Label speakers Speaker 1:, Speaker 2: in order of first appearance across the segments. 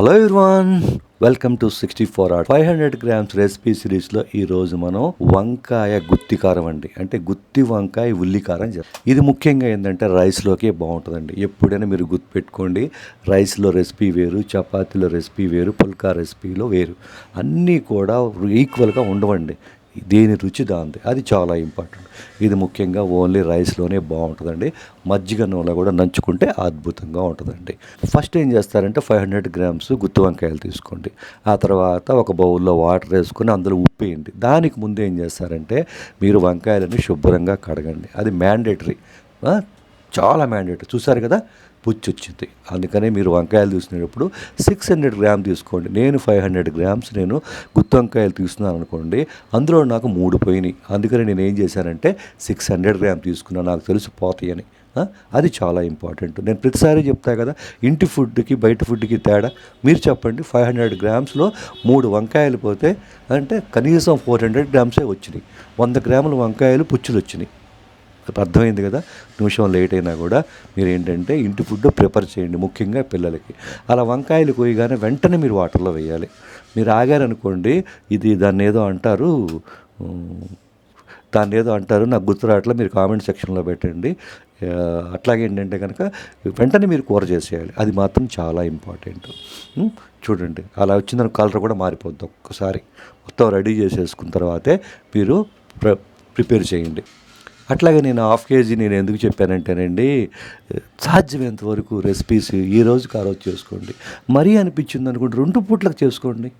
Speaker 1: Hello Irwan welcome to sixty four R five hundred grams recipe సిరీస్లో ఈ రోజు మనం వంకాయ గుత్తి కారం అండి. అంటే గుత్తి వంకాయ ఉల్లి కారం ఇది ముఖ్యంగా ఏంటంటే రైస్లోకే బాగుంటుందండి. ఎప్పుడైనా మీరు గుర్తు పెట్టుకోండి రైస్లో రెసిపీ వేరు చపాతీలో రెసిపీ వేరు పుల్కా రెసిపీలో వేరు. అన్నీ కూడా ఈక్వల్గా ఉండవండి. దేని రుచి దాంది. అది చాలా ఇంపార్టెంట్. ఇది ముఖ్యంగా ఓన్లీ రైస్లోనే బాగుంటుందండి. మజ్జిగ నూనె కూడా నంచుకుంటే అద్భుతంగా ఉంటుందండి. ఫస్ట్ ఏం చేస్తారంటే ఫైవ్ హండ్రెడ్ గ్రామ్స్ గుత్తి వంకాయలు తీసుకోండి. ఆ తర్వాత ఒక బౌల్లో వాటర్ వేసుకుని అందులో ఉప్పు వేయండి. దానికి ముందు ఏం చేస్తారంటే మీరు వంకాయలని శుభ్రంగా కడగండి. అది మ్యాండేటరీ. చాలా మ్యాండేటరీ. చూసారు కదా? పుచ్చి వచ్చింది అందుకనే మీరు వంకాయలు తీసుకునేటప్పుడు సిక్స్ హండ్రెడ్ గ్రామ్ తీసుకోండి. నేను ఫైవ్ హండ్రెడ్ గ్రామ్స్ నేను గుత్తి వంకాయలు తీసుకున్నాను అనుకోండి అందులో నాకు మూడు పోయినాయి. అందుకని నేను ఏం చేశానంటే సిక్స్ హండ్రెడ్ గ్రామ్ తీసుకున్నాను. నాకు తెలిసి పోతాయి అని అది చాలా ఇంపార్టెంట్ నేను ప్రతిసారి చెప్తా కదా ఇంటి ఫుడ్కి బయట ఫుడ్కి తేడా? మీరు చెప్పండి ఫైవ్ హండ్రెడ్ గ్రామ్స్లో మూడు వంకాయలు పోతే అంటే కనీసం ఫోర్ హండ్రెడ్ గ్రామ్సే వచ్చినాయి. వంద గ్రాముల వంకాయలు పుచ్చులు వచ్చినాయి అర్థమైంది కదా? నిమిషం లేట్ అయినా కూడా మీరు ఏంటంటే ఇంటి ఫుడ్ ప్రిపేర్ చేయండి ముఖ్యంగా పిల్లలకి. అలా వంకాయలు కోయగానే వెంటనే మీరు వాటర్లో వేయాలి. మీరు ఆగారనుకోండి ఇది దాన్ని ఏదో అంటారు దాన్ని ఏదో అంటారు నాకు గుర్తురాట్లా మీరు కామెంట్ సెక్షన్లో పెట్టండి. అట్లాగే ఏంటంటే కనుక వెంటనే మీరు కూర చేసేయాలి. అది మాత్రం చాలా ఇంపార్టెంట్. చూడండి అలా వచ్చిందని కలర్ కూడా మారిపోద్ది ఒక్కసారి. మొత్తం రెడీ చేసేసుకున్న తర్వాతే మీరు ప్ర ప్రిపేర్ చేయండి. అట్లాగే నేను హాఫ్ కేజీ నేను ఎందుకు చెప్పానంటేనండి సాధ్యమైనంత వరకు రెసిపీస్ ఈ రోజుకి ఆ రోజు చేసుకోండి. మరీ అనిపించింది అనుకోండి రెండు పూట్లకు చేసుకోండి.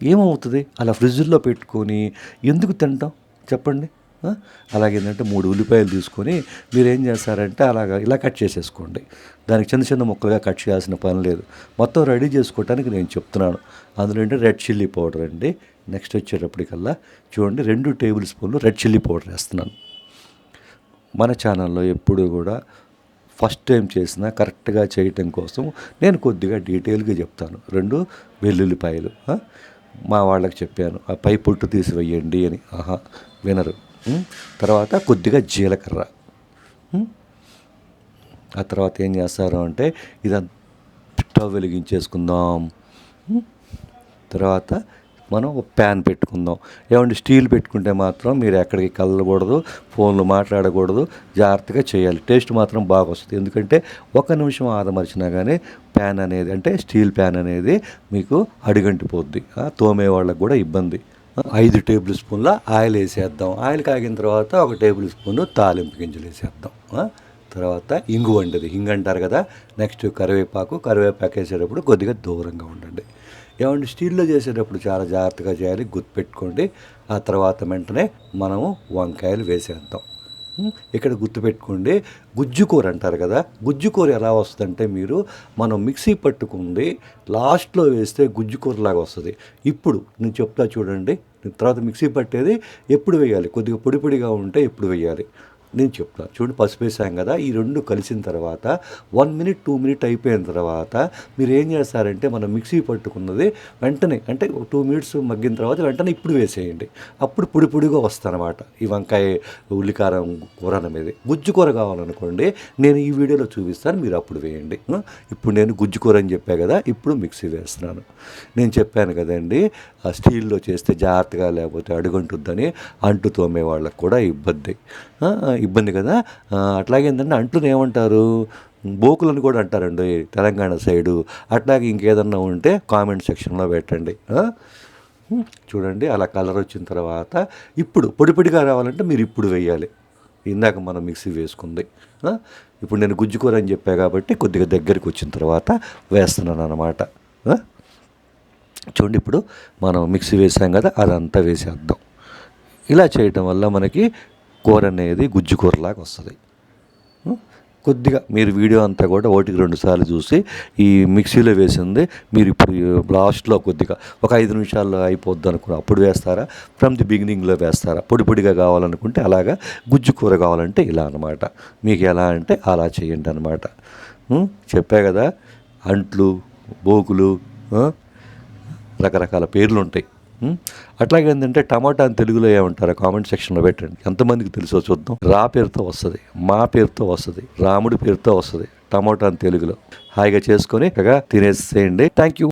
Speaker 1: ఏమవుతుంది? అలా ఫ్రిడ్జ్లో పెట్టుకొని ఎందుకు తింటాం? చెప్పండి. అలాగే ఏంటంటే మూడు ఉల్లిపాయలు తీసుకొని మీరు ఏం చేస్తారంటే అలాగా ఇలా కట్ చేసేసుకోండి. దానికి చిన్న చిన్న ముక్కలుగా కట్ చేయాల్సిన పని లేదు. మొత్తం రెడీ చేసుకోవటానికి నేను చెప్తున్నాను. అందులో ఏంటంటే రెడ్ చిల్లీ పౌడర్ అండి. నెక్స్ట్ వచ్చేటప్పటికల్లా చూడండి రెండు టేబుల్ స్పూన్లు రెడ్ చిల్లీ పౌడర్ వేస్తున్నాను. మన ఛానల్లో ఎప్పుడు కూడా ఫస్ట్ టైం చేసిన కరెక్ట్గా చేయటం కోసం నేను కొద్దిగా డీటెయిల్గా చెప్తాను. రెండు వెల్లుల్లిపాయలు. మా వాళ్ళకి చెప్పాను ఆ పై పొట్టు తీసివేయండి అని. ఆహా వినరు. తర్వాత కొద్దిగా జీలకర్ర. ఆ తర్వాత ఏం చేస్తారు అంటే ఇదంతా స్టవ్ వెలిగించేసుకుందాం తర్వాత మనం ఒక ప్యాన్ పెట్టుకుందాం. ఏమంటే స్టీల్ పెట్టుకుంటే మాత్రం మీరు ఎక్కడికి కలగకూడదు ఫోన్లు మాట్లాడకూడదు జాగ్రత్తగా చేయాలి. టేస్ట్ మాత్రం బాగా వస్తుంది. ఎందుకంటే ఒక నిమిషం ఆదమర్చినా కానీ ప్యాన్ అనేది అంటే స్టీల్ ప్యాన్ అనేది మీకు అడుగంటిపోద్ది. తోమే వాళ్ళకు కూడా ఇబ్బంది. ఐదు టేబుల్ స్పూన్ల ఆయిల్ వేసేద్దాం. ఆయిల్ కాగిన తర్వాత ఒక టేబుల్ స్పూన్ తాలింపు గింజలు వేసేద్దాం. తర్వాత ఇంగు వండది హింగ్ అంటారు కదా నెక్స్ట్ కరివేపాకు. కరివేపాకు వేసేటప్పుడు కొద్దిగా దూరంగా ఉండండి. ఏమంటే స్టీల్లో చేసేటప్పుడు చాలా జాగ్రత్తగా చేయాలి. గుర్తుపెట్టుకోండి. ఆ తర్వాత వెంటనే మనము వంకాయలు వేసేద్దాం. ఇక్కడ గుర్తుపెట్టుకోండి. గుజ్జు కూర అంటారు కదా గుజ్జు కూర ఎలా వస్తుందంటే మీరు మనం మిక్సీ పట్టుకుంది లాస్ట్లో వేస్తే గుజ్జు కూరలాగా వస్తుంది. ఇప్పుడు నేను చెప్తా చూడండి. తర్వాత మిక్సీ పట్టేది ఎప్పుడు వేయాలి? కొద్దిగా పొడి పొడిగా ఉంటే ఎప్పుడు వేయాలి? నేను చెప్తాను చూడండి పసుపు వేసాం కదా ఈ రెండు కలిసిన తర్వాత వన్ మినిట్ టూ మినిట్ అయిపోయిన తర్వాత మీరు ఏం చేస్తారంటే మనం మిక్సీ పట్టుకున్నది వెంటనే అంటే టూ మినిట్స్ మగ్గిన తర్వాత వెంటనే ఇప్పుడు వేసేయండి. అప్పుడు పొడి పొడిగా వస్తానమాట ఈ వంకాయ ఉల్లికారం కూర అనేది. గుజ్జు కూర కావాలనుకోండి నేను ఈ వీడియోలో చూపిస్తాను మీరు అప్పుడు వేయండి. ఇప్పుడు నేను గుజ్జు కూర అని చెప్పా కదా ఇప్పుడు మిక్సీ వేస్తున్నాను. నేను చెప్పాను కదండి ఆ స్టీల్లో చేస్తే జాగ్రత్తగా లేకపోతే అడుగంటుద్దని అంటు తోమే వాళ్ళకి కూడా ఇబ్బంది. ఇబ్బంది కదా? అట్లాగే ఏంటంటే అంటుని ఏమంటారు? బోకులని కూడా అంటారండి తెలంగాణ సైడు. అట్లాగే ఇంకేదన్నా ఉంటే కామెంట్ సెక్షన్లో పెట్టండి. చూడండి అలా కలర్ వచ్చిన తర్వాత ఇప్పుడు పొడిపొడిగా రావాలంటే మీరు ఇప్పుడు వేయాలి. ఇందాక మనం మిక్సీ వేసుకుంది. ఇప్పుడు నేను గుజ్జు కూర అని చెప్పా కాబట్టి కొద్దిగా దగ్గరికి వచ్చిన తర్వాత వేస్తున్నాను అన్నమాట. చూడండి ఇప్పుడు మనం మిక్సీ వేసాం కదా అదంతా వేసేద్దాం. ఇలా చేయటం వల్ల మనకి కూర అనేది గుజ్జు కూరలాగా వస్తుంది కొద్దిగా మీరు వీడియో అంతా కూడా ఒకటికి రెండు సార్లు చూసి ఈ మిక్సీలో వేసింది మీరు ఇప్పుడు లాస్ట్లో కొద్దిగా ఒక ఐదు నిమిషాల్లో అయిపోద్ది అనుకున్న అప్పుడు వేస్తారా? ఫ్రమ్ ది బిగినింగ్లో వేస్తారా? పొడి పొడిగా కావాలనుకుంటే అలాగా గుజ్జు కూర కావాలంటే ఇలా అనమాట మీకు ఎలా అంటే అలా చేయండి అనమాట చెప్పా కదా అంట్లు బోకులు రకరకాల పేర్లు ఉంటాయి అట్లాగే ఏంటంటే టమాటా అని తెలుగులో ఏమంటారు? కామెంట్ సెక్షన్లో పెట్టండి. ఎంతమందికి తెలుసో చూద్దాం. రా పేరుతో వస్తుంది మా పేరుతో వస్తుంది రాముడి పేరుతో వస్తుంది టమాటా అని తెలుగులో. హాయిగా చేసుకొని తినేసేయండి. Thank you